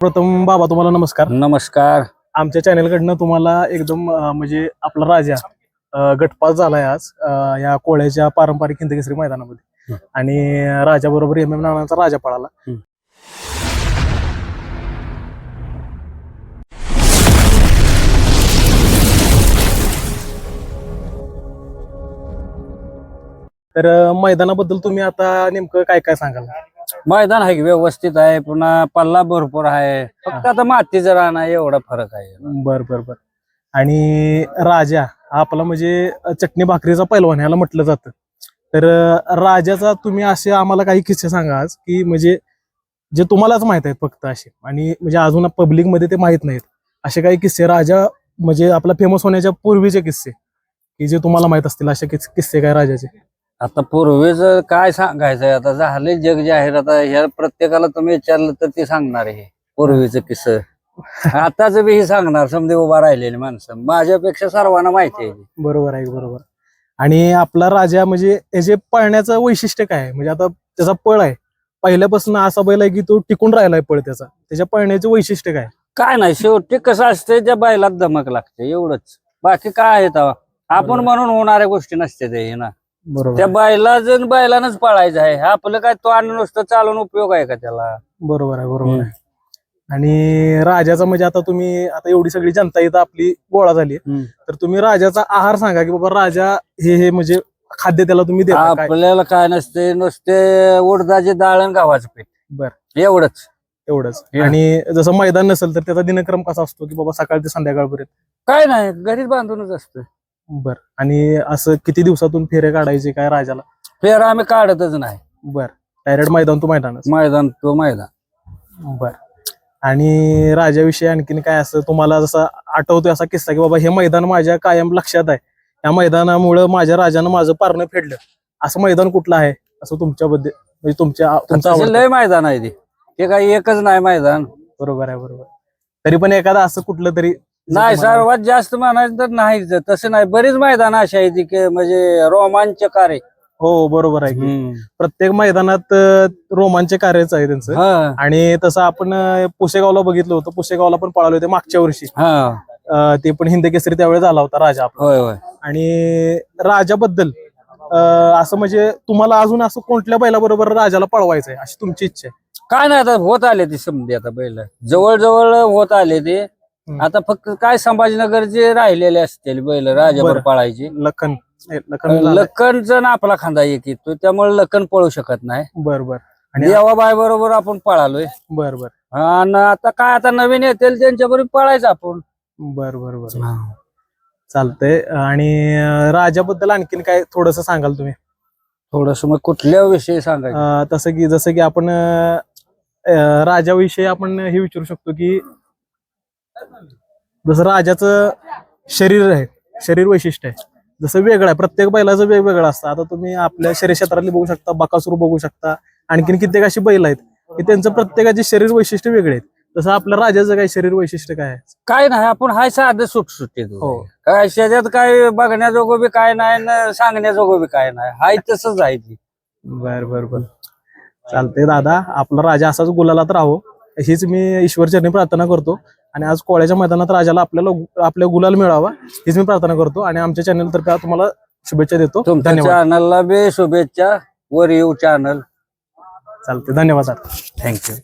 प्रथम बाबा तुम्हाला नमस्कार. नमस्कार. आमच्या चॅनलकडनं तुम्हाला एकदम अं, म्हणजे आपला राजा अं, गटपास झालाय आज अं, या कोळ्याच्या पारंपरिक हिंदकेसरी मैदानामध्ये. आणि राजा बरोबर एम एम नानाचा राजा पळाला. तर अं, मैदानाबद्दल तुम्ही आता नेमकं काय काय सांगाल? मैदान आहे की व्यवस्थित आहे पुन्हा पल्ला भरपूर आहे. फक्त आता मातीचं रान आहे एवढा फरक आहे. बर बर बर. आणि राजा आपला म्हणजे चटणी भाकरीचा पैलवान ह्याला म्हटलं जातं. तर राजाचा तुम्ही असे आम्हाला काही किस्से सांगा आज की म्हणजे जे तुम्हालाच माहीत आहेत फक्त असे. आणि म्हणजे अजून पब्लिकमध्ये ते माहीत नाहीत. असे काही किस्से राजा म्हणजे आपला फेमस होण्याच्या पूर्वीचे किस्से की जे तुम्हाला माहीत असतील असे किस- किस्से काय राजाचे? आता पूर्वीच काय सांगायचंय आता झाले जग जाहीर आता ह्या प्रत्येकाला तुम्ही विचारलं तर ते सांगणार आहे पूर्वीच किस्स. आताच बी हे सांगणार समजे उभा राहिलेली माणसं. माझ्यापेक्षा सर्वांना माहिती आहे. बरोबर आहे बरोबर. आणि आपला राजा म्हणजे याचे पळण्याचं वैशिष्ट्य काय? आहे म्हणजे आता त्याचा पळ आहे. पहिल्यापासून असा बैल आहे की तो टिकून राहिलाय पळ त्याचा. त्याच्या पळण्याचे वैशिष्ट्य काय? काय नाही शेवटी कसं असते त्या बैलात धमक लागते एवढंच. बाकी काय आहे आपण. म्हणून होणाऱ्या गोष्टी नसते ते ना. बरोबर. त्या बैला जण बैलानच पळायचं आहे. आपलं काय तो आणि नुसतं चालून उपयोग आहे का त्याला? बरोबर आहे बरोबर आहे. आणि राजाचा म्हणजे आता तुम्ही आता एवढी सगळी जनता इथं आपली गोळा झाली हम्म. तर तुम्ही राजाचा आहार सांगा की बाबा राजा हे हे म्हणजे खाद्य त्याला तुम्ही देता काय? आपल्याला काय नसते नुसते उडदाचे डाळ आणि गव्हाचं पीठ. बर. एवढंच. एवढंच. हे. आणि जसं मैदान नसेल तर त्याचा दिनक्रम कसा असतो की बाबा सकाळ ते संध्याकाळपर्यंत? काय नाही घरीच बांधूनच असतं. बर. आणि असं किती दिवसातून फेरे काढायचे काय राजाला? फेर आम्ही काढतच नाही. बर. डायरेक्ट मैदान तो मैदानच. मैदान तो मैदान. बर. आणि राजाविषयी आणखीन काय असं तुम्हाला जसं आठवतोय असा किस्सा की बाबा हे मैदान माझ्या कायम लक्षात आहे. या मैदानामुळं माझ्या राजानं माझं पारणं फेडलं. असं मैदान कुठलं आहे? असं तुमच्याबद्दल म्हणजे तुमच्या तुमचं तसे आवडतं. लय मैदान आहे ते. ते काही एकच नाही मैदान. बरोबर आहे बरोबर. तरी पण एखादं असं कुठलं तरी नाही सर्वात जास्त म्हणायचं तर नाहीच तसं नाही. बरीच मैदान अशी आहे ती की म्हणजे रोमांचकार. आहे हो बरोबर आहे की. प्रत्येक मैदानात रोमांच कार्यच आहे त्यांचं. आणि तसं आपण पुसेगावला बघितलं होतं. पुसेगावला पण पळाले होते मागच्या वर्षी. ते पण हिंद केसरी त्यावेळेस झाला होता राजा आणि राजाबद्दल असं म्हणजे तुम्हाला अजून असं कोणत्या बैलाबरोबर राजाला पळवायचंय अशी तुमची इच्छा आहे? काय नाही आता होत आले ते समजे आता बैल. जवळ जवळ होत आले ते. आता फक्त काय संभाजीनगरचे राहिलेले असतील बैल राजाभर बरं. पाळायचे लखन. ए, लखन. लखनचा ना आपला खांदा एक येतो त्यामुळे लखन पळू शकत नाही. बर बर आणि देवाबाई बरोबर आपण पळालोय. बर बर आणि आता काय आता नवीन येतील त्यांच्या बरोबर पळायचं आपण. बर बर बर चालतंय. आणि अं, राजाबद्दल आणखीन काय थोडस सांगाल तुम्ही? थोडस मग कुठल्या विषयी सांगायचं? अं, तसं की जसं की आपण अं, अं, राजाविषयी आपण हे विचारू शकतो की जसं राजाचं शरीर आहे शरीर वैशिष्ट्य आहे. जसं वेगळं आहे प्रत्येक बैलाचं वेगवेगळं असतं. आता तुम्ही आपल्या शरीर क्षेत्रातली बघू शकता बकासूर बघू शकता. आणखीन कित्येक अशी बैल आहेत की त्यांचं प्रत्येकाचे शरीर वैशिष्ट्य वेगळे आहेत. तसं आपल्या राजाचं काय शरीर वैशिष्ट्य काय आहे? काय नाही आपण हाय साधं सुटसुटीत हो. काय त्याच्यात काय बघण्याजोगं बी काय नाही न सांगण्याजोगं बी काय नाही. हाय तसंच आहे ती. बर बर बर. चालतंय दादा आपला राजा असाच गुलालात राहो. हीच मी ईश्वरचरणी प्रार्थना करतो. आणि आज कोळ्याच्या मैदानात राजाला आपल्याला आपल्या गुलाल मिळावा हीच मी प्रार्थना करतो. आणि आमच्या चॅनल तर्फे तुम्हाला शुभेच्छा देतो. चॅनलला बी शुभेच्छा वर येऊ चॅनल चालते धन्यवाद दादा थँक्यू